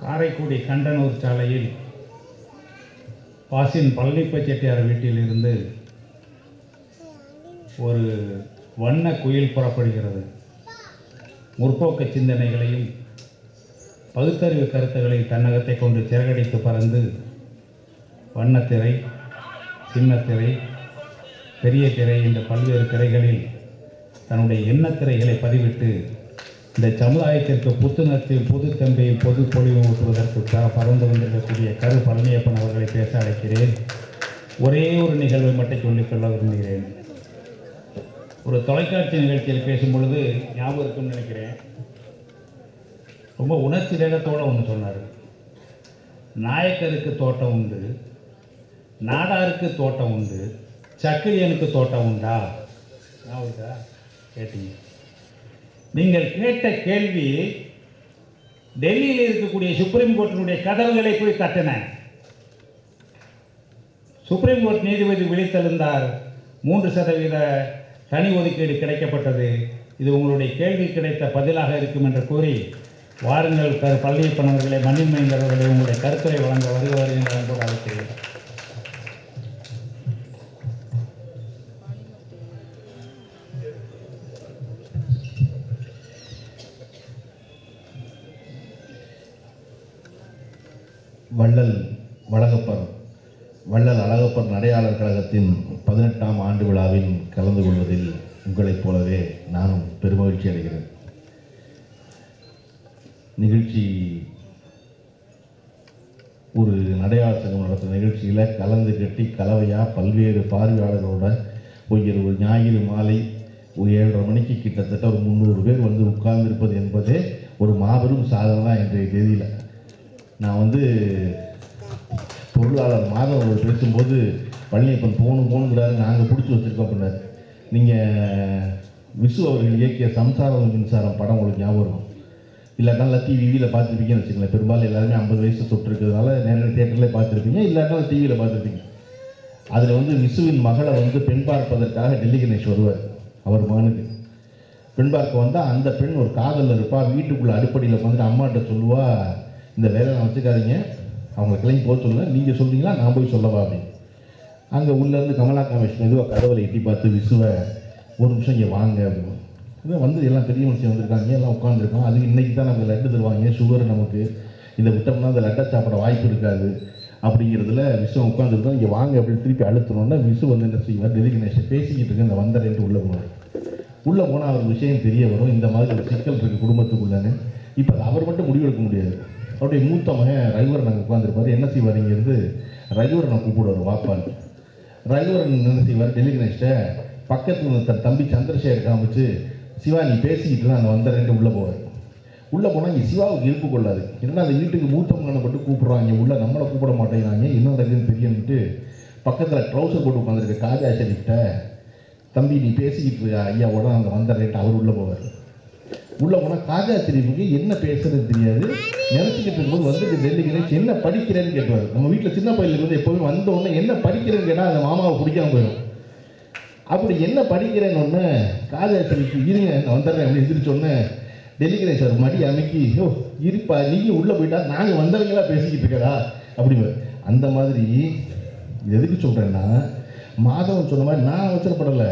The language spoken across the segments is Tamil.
காரைக்குடி கண்டனூர் சாலையில் பாசின் பழனிப்ப செட்டியார் வீட்டிலிருந்து ஒரு வண்ண குயில் புறப்படுகிறது. முற்போக்கு சிந்தனைகளையும் பகுத்தறிவு கருத்துக்களை தன்னகத்தை கொண்டு சிறகடித்து பறந்து வண்ணத்திரை சின்னத்திரை பெரிய திரை என்ற பல்வேறு திரைகளில் தன்னுடைய எண்ணத்திரைகளை பதிவிட்டு இந்த சமுதாயத்திற்கு புத்துணர்ச்சியும் புது தம்பையும் பொது பொழிவு ஊற்றுவதற்குக்காக பறந்து வந்திருக்கக்கூடிய கரு பழனியப்பன் அவர்களை பேச அழைக்கிறேன். ஒரே ஒரு நிகழ்வை மட்டும் சொல்லிக்கொள்ள விரும்புகிறேன். ஒரு தொலைக்காட்சி நிகழ்ச்சியில் பேசும் பொழுது ஞாபகம் இருக்கும்னு நினைக்கிறேன். ரொம்ப உணர்ச்சி வேகத்தோடு ஒன்று சொன்னார். நாயக்கருக்கு தோட்டம் உண்டு நாடாருக்கு தோட்டம் உண்டு சக்கரியனுக்கு தோட்டம் உண்டா? ஞாபகம் கேட்டீங்க. நீங்கள் கேட்ட கேள்வி டெல்லியில் இருக்கக்கூடிய சுப்ரீம் கோர்ட்டினுடைய கதவுகளை போய் தட்டின. சுப்ரீம் கோர்ட் நீதிபதி விழித்தெழுந்தார். மூன்று சதவீத தனி ஒதுக்கீடு கிடைக்கப்பட்டது. இது உங்களுடைய கேள்வி கிடைத்த பதிலாக இருக்கும் என்று கூறி வாருங்கள் பள்ளியப்பனவர்களே பழனியப்பன் உங்களுடைய கருத்துரை வழங்க வருவார் என்று அன்போடு அழைக்கிறேன். வள்ளல் வழங்கப்பர் வள்ளல் அழகப்பர் நடையாளர் கழகத்தின் பதினெட்டாம் ஆண்டு விழாவில் கலந்து கொள்வதில் உங்களைப் போலவே நானும் பெருமகிழ்ச்சி அடைகிறேன். நிகழ்ச்சி ஒரு நடையாளர் சங்கம் நடத்தும் நிகழ்ச்சியில் கலந்து கட்டி கலவையாக பல்வேறு பார்வையாளர்களோட ஒரு ஒரு ஞாயிறு மாலை ஒரு ஏழரை மணிக்கு கிட்டத்தட்ட ஒரு முந்நூறு பேர் வந்து உட்கார்ந்திருப்பது என்பதே ஒரு மாபெரும் சாதனை தான் இன்றைய தேதியில். நான் வந்து பொருளாளர் மாதம் அவர் பேசும்போது பழனியப்பன் போகணும் போகணுங்கிறாரு நாங்கள் பிடிச்சி வச்சுருக்கோம் அப்படின்னாரு. நீங்கள் விசு அவர்கள் இயக்கிய சம்சாரம் மின்சாரம் படம் உங்களுக்கு ஞாபகம் இருக்கும் இல்லாட்டாலும் டிவியில் பார்த்துருப்பீங்கன்னு வச்சுக்கங்களேன். பெரும்பாலும் எல்லாருமே ஐம்பது வயசு தொட்டு இருக்கிறதுனால நேரடி தேட்டரில் பார்த்துருப்பீங்க. இல்லாட்டாலும் டிவியில் பார்த்துருப்பீங்க. அதில் வந்து விசுவின் மகளை வந்து பெண் பார்ப்பதற்காக டெல்லி கணேஷ் வருவார் அவர் மகனுக்கு. பெண் பார்க்க வந்தால் அந்த பெண் ஒரு காதலில் இருப்பா வீட்டுக்குள்ளே அடிப்படையில் உட்காந்துட்டு அம்மாட்ட சொல்லுவா இந்த வேலை நான் வச்சுக்காதீங்க. அவங்க கிளம்பி போக சொல்லுங்க நீங்கள் சொல்கிறீங்களா நான் போய் சொல்லவா அப்படின்னு. அங்கே உள்ளேருந்து கமலா காமேஷ் மெதுவாக கடவுளை எட்டி பார்த்து விசுவை ஒரு நிமிஷம் இங்கே வாங்க அப்படின்னு. இதான் வந்து எல்லாம் பெரிய மனுஷன் வந்திருக்காங்க. எல்லாம் உட்காந்துருக்கோம் அது இன்றைக்கி தான் நமக்கு லட்டு தருவாங்க. சுகர் நமக்கு? இதை விட்டோம்னா அந்த லட்டை சாப்பிட வாய்ப்பு இருக்காது. அப்படிங்கிறதுல விசு உட்காந்துருக்கோம் இங்கே வாங்க அப்படின்னு திருப்பி அழுத்தணுன்னா விசு வந்து என்ன செய்வார்? டெலிகினேஷன் பேசிக்கிட்டு இருக்கு இந்த வந்தரேன்ட்டு உள்ளே போனார் உள்ளே போனால் அவர் விஷயம் தெரிய வரும். இந்த மாதிரி ஒரு சிக்கல் இருக்குது குடும்பத்துக்குள்ளன்னு. இப்போ அவர் மட்டும் முடிவெடுக்க முடியாது. அவருடைய மூத்த மகன் ரைவர் அங்கே உட்காந்துருப்பார் என்ன செய்வார்? இங்கேருந்து ரவிவரனை கூப்பிடுவார் வாப்பான்னு. ரைவர் என்ன செய்வார் டெல்லி கணேஷ்ட பக்கத்தில் தன் தம்பி சந்திரசேகர் காமிச்சு சிவா நீ பேசிக்கிட்டு தான் அந்த வந்தரேன்ட்டு உள்ளே போவார் உள்ளே போனால் இங்கே சிவாவுக்கு இருப்பு கொள்ளாது. என்னன்னா அந்த வீட்டுக்கு மூத்த மகனை மட்டும் கூப்பிடுறாங்க உள்ளே நம்மளை கூப்பிட மாட்டேங்கிறாங்க. என்ன நடக்குதுன்னு தெரியும்ட்டு பக்கத்தில் ட்ரௌசர் போட்டு உட்காந்துருக்க காஜாசரிக்கிட்ட தம்பி நீ பேசிக்கிட்டு இருக்க ஐயாவோட அங்கே வந்தரேன்ட்டு அவர் உள்ளே போவார். உள்ளே போனால் காஜா தெரியுமுக்கு என்ன பேசுறது தெரியாது. நினச்சிக்கிட்டு இருக்கும்போது வந்துட்டு டெல்லி கணேஷ் என்ன படிக்கிறேன்னு கேட்டுவார் நம்ம வீட்டில் சின்ன பையனுக்கு வந்து எப்போதுமே வந்த உடனே என்ன படிக்கிறேன்னு கேட்டால் அந்த மாமாவை பிடிக்காம போயிடும். அப்படி என்ன படிக்கிறேன்னு ஒன்று காஜா தெரிவிக்கு இருங்க நான் வந்துடுறேன் அப்படின்னு எதிர்த்தோன்னே டெல்லி கணேஷ் அவர் மடி அமைக்கி ஓ இருப்பா நீங்கள் உள்ளே போயிட்டா நாங்கள் வந்தவங்களா பேசிக்கிட்டு இருக்கடா அப்படிங்க அந்த மாதிரி எதுக்கு சொல்கிறேன்னா மாதவன் சொன்ன மாதிரி நான் அவசரப்படலை.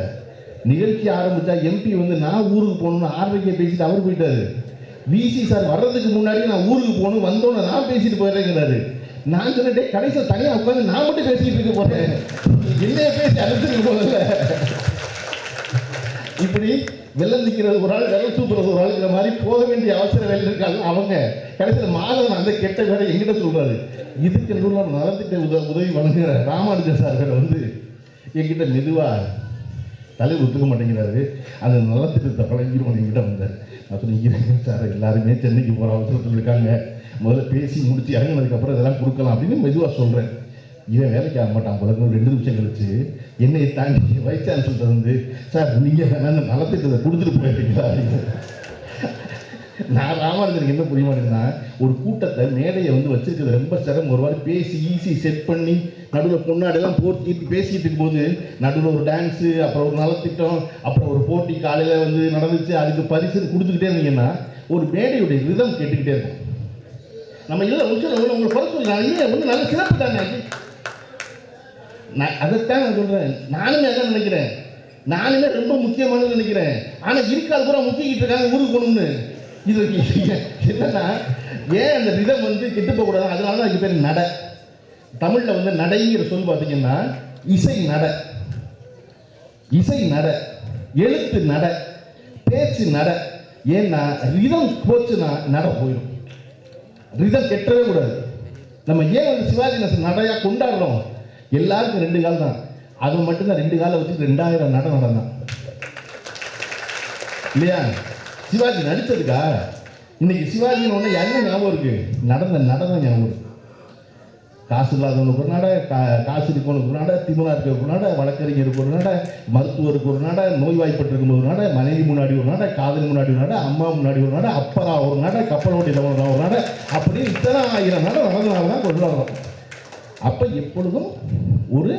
நிகழ்ச்சி ஆரம்பித்தா எம்பி வந்து நான் ஊருக்கு போகணும்னு ஆர்வைக்கே பேசிட்டு அவர் போயிட்டாரு. விசி சார் வர்றதுக்கு முன்னாடி நான் ஊருக்கு போகணும் வந்தோன்னு நான் பேசிட்டு போயிடுறேங்கிறாரு. நான் சொன்னேன் கடைசியில் தனியாக உட்காந்து நான் மட்டும் பேசிக்கிட்டு இருக்க போகிறேன் என்னைய பேசி அழுத்துருக்கு போகல. இப்படி வெள்ளம் நிற்கிறது ஒரு ஆள் வெள்ளம் தூக்குறது ஒரு ஆளுங்கிற மாதிரி போக வேண்டிய அவசர வேலை இருக்காங்க அவங்க. கடைசியில் மாதவன் அந்த கெட்ட வேலை எங்கிட்ட சொல்றாரு. இதுக்கு நடுவில் நலத்திட்ட உதவி வழங்குகிற ராமானுஜன் சார் வந்து எங்கிட்ட மெதுவாக தலைவர் ஒத்துக்க மாட்டேங்கிறாரு. அந்த நலத்திட்டத்தை பழகிடும் என்கிட்ட வந்தார். நான் சொன்னேன் சார் எல்லாருமே சென்னைக்கு போகிற அவசரத்தில் இருக்காங்க. முதல்ல பேசி முடிச்சு இறங்கினதுக்கப்புறம் இதெல்லாம் கொடுக்கலாம் அப்படின்னு மெதுவாக சொல்கிறேன் இவன் வேலைக்கு ஆக மாட்டான் போல ஒரு ரெண்டு நிமிஷம் கழிச்சு என்னை தாண்டி வைஸ் சான்சலர் வந்து சார் நீங்கள் வேணா நலத்திட்டத்தை கொடுத்துட்டு போயிருக்கீங்களா அப்படின்னு நான் ராமானுஜனுக்கு என்ன புரிய மாட்டேன்னா ஒரு கூட்டத்தை மேடையை வந்து வச்சிருக்கிறது ரொம்ப சிரமம். ஒரு வாரம் பேசி ஈஸி செட் பண்ணி நடுவில் பொன்னாடெல்லாம் போட்டி பேசிட்டு இருக்கும்போது நடுவில் ஒரு டான்ஸு அப்புறம் ஒரு நலத்திட்டம் அப்புறம் ஒரு போட்டி காலையில் வந்து நடந்துச்சு அதுக்கு பரிசு கொடுத்துக்கிட்டே இருந்தீங்கன்னா ஒரு மேடையுடைய ரிதம் கேட்டுக்கிட்டே இருக்கும். நம்ம இல்லை உங்களை உங்களை குறை சொல்லி இல்லை ஒன்றும் நல்ல சிறப்பு தானே. நான் அதைத்தான் நான் சொல்கிறேன் நானுமே அதான் நினைக்கிறேன். நானுமே ரொம்ப முக்கியமானது நினைக்கிறேன். ஆனால் இருக்கால் பூரா முக்கிக்கிட்டு இருக்காங்க ஊருக்கு போகணும்னு. இது என்னன்னா ஏன் அந்த ரிதம் வந்து கெட்டு போகக்கூடாது? அதனால தான் அதுக்கு பேர் நடை. தமிழில் வந்து நடைங்கிற சொல் பார்த்தீங்கன்னா இசை நடை. இசை நட. எழுத்து நட. பேச்சு நட. ஏன்னா ரிதம் போச்சுன்னா நட போயிடும் ரிதம் கெட்டவே கூடாது. நம்ம ஏன் வந்து சிவாஜி நேசன் நடையா கொண்டாடுறோம்? எல்லாருக்கும் ரெண்டு கால் தான். அது மட்டும்தான் ரெண்டு காலை வச்சு ரெண்டாயிரம் நட நடந்தான். இல்லையா? சிவாஜி நடித்ததுக்கா இன்னைக்கு சிவாஜின்னு ஒன்று என்ன ஞாபகம் இருக்கு நடந்த நடன ஞாபகம் இருக்கு காசு இல்லாதவனுக்கு ஒரு நாடை கா காசு இருக்கவனுக்கு ஒரு நாடை திமுக இருக்கிற ஒரு நாடை வழக்கறிஞருக்கு ஒரு நாடை மருத்துவருக்கு ஒரு நாடை நோய்வாய்ப்பட்டிருக்கும் ஒரு நாடை மனைவி முன்னாடி ஒரு நாடை காதல் முன்னாடி ஒரு நாடை அம்மா முன்னாடி ஒரு நாட அப்பரா ஒரு நாடை கப்பல் ஓட்டியில் ஒரு நாட அப்படி இத்தனை ஆயிரம் நாடை நடந்தனால தான் கொண்டாடுறோம் அப்போ எப்பொழுதும் ஒரு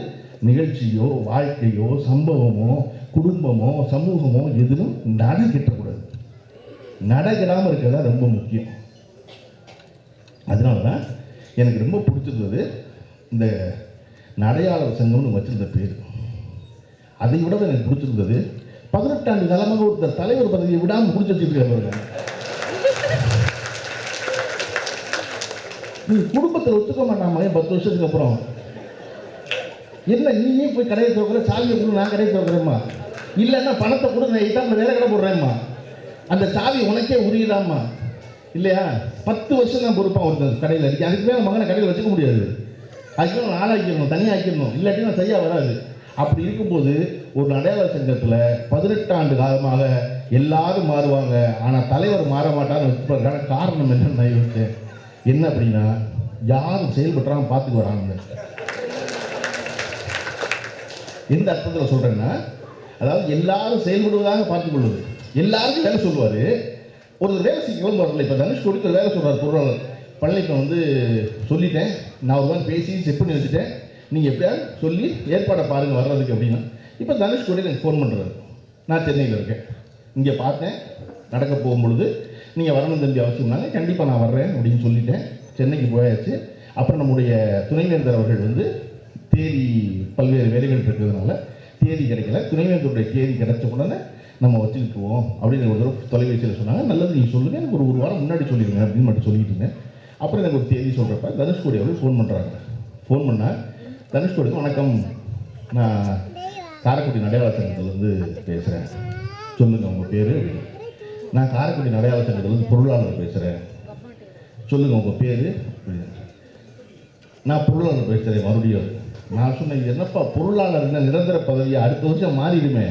நிகழ்ச்சியோ வாழ்க்கையோ சம்பவமோ குடும்பமோ சமூகமோ எதிலும் நட கெட்டக்கூடாது இருக்கிறது இருக்கிறதா ரொம்ப முக்கியம். அதனால தான் எனக்கு ரொம்ப பிடிச்சிருந்தது இந்த நடையாளர் சங்கம்னு வச்சிருந்த பேர். அதை விட எனக்கு பிடிச்சிருந்தது பதினெட்டாண்டு காலமாக ஒருத்தர் தலைவர் பதவியை விடாமல் பிடிச்சி வச்சிருக்காரு நீ குடும்பத்தில் ஒத்துக்க மாட்டாமா பத்து வருஷத்துக்கு அப்புறம்? என்ன நீயே போய் கடையை திறக்கிற சாவியை கொடு நான் கடையை தோக்குறேம்மா இல்லைன்னா பணத்தை கொடு நான் இதான் வேலை கடை போடுறேம்மா. அந்த சாவி உனக்கே உரியதாம்மா? இல்லையா? பத்து வருஷம் தான் பொறுப்பாக ஒருத்தர் கடையில். இருக்கு அதுக்கு மேலே மகனை கடையில் வச்சுக்க முடியாது. அதுக்கு நான் ஆளாக்கிடணும் தனியாக ஆக்கிடணும் இல்லாட்டி நான் சரியாக வராது. அப்படி இருக்கும்போது ஒரு அடையாள சங்கத்தில் பதினெட்டு ஆண்டு காலமாக எல்லாரும் மாறுவாங்க. ஆனால் தலைவர் மாற மாட்டார்னு காரணம் என்னன்னு நான் என்ன அப்படின்னா யாரும் செயல்பட்டுறாங்க பார்த்துக்கு வராங்க. எந்த அர்த்தத்தில் சொல்கிறேன்னா அதாவது எல்லாரும் செயல்படுவதாக பார்த்துக் எல்லாருக்கும் வேலை சொல்லுவார். ஒரு வேலை செய்யவும் வரல இப்போ தனுஷ் கொடுக்க வேலை சொல்கிறார் பொருளாளர் பழனிக்கு வந்து சொல்லிட்டேன். நான் ஒரு தான் பேசி செக் பண்ணி வச்சுட்டேன். நீங்கள் எப்படியாவது சொல்லி ஏற்பாடை பாருங்கள் வர்றதுக்கு அப்படின்னா. இப்போ தனுஷ் கூட எனக்கு ஃபோன் பண்ணுறாரு நான் சென்னையில் இருக்கேன். இங்கே பார்த்தேன். நடக்க போகும்பொழுது நீங்கள் வரணும் தம்பி அவசியம்னாங்க. கண்டிப்பாக நான் வர்றேன் அப்படின்னு சொல்லிட்டேன். சென்னைக்கு போயாச்சு. அப்புறம் நம்முடைய துணைவேந்தர் அவர்கள் வந்து தேதி பல்வேறு வேலைகள் இருக்கிறதுனால தேதி கிடைக்கல. துணைவேந்தருடைய தேதி கிடைச்ச உடனே நம்ம வச்சுக்கிட்டுவோம் அப்படின்னு ஒரு தடவை தொலைபேசியில் சொன்னாங்க. நல்லது நீங்கள் சொல்லுங்கள் எனக்கு ஒரு ஒரு வாரம் முன்னாடி சொல்லிடுங்க அப்படின்னு மட்டும் சொல்லிட்டு இருந்தேன். அப்புறம் எனக்கு ஒரு தேதி சொல்கிறப்ப தனுஷ்கோடி அவர்கள் ஃபோன் பண்ணுறாங்க ஃபோன் பண்ணால் தனுஷ்கோடிக்கு வணக்கம். நான் காரைக்குடி நடையாள சங்கத்திலேருந்து பேசுகிறேன் சொல்லுங்கள் உங்கள் பேர். நான் காரைக்குடி நடையாள சங்கத்திலேருந்து பொருளாளர் பேசுகிறேன் சொல்லுங்கள் உங்கள் பேர். நான் பொருளாளர் பேசுகிறேன் மறுபடியும். நான் சொன்னேன் என்னப்பா பொருளாளர் நிரந்தர பதவியை? அடுத்த வருஷம் மாறிடுமே.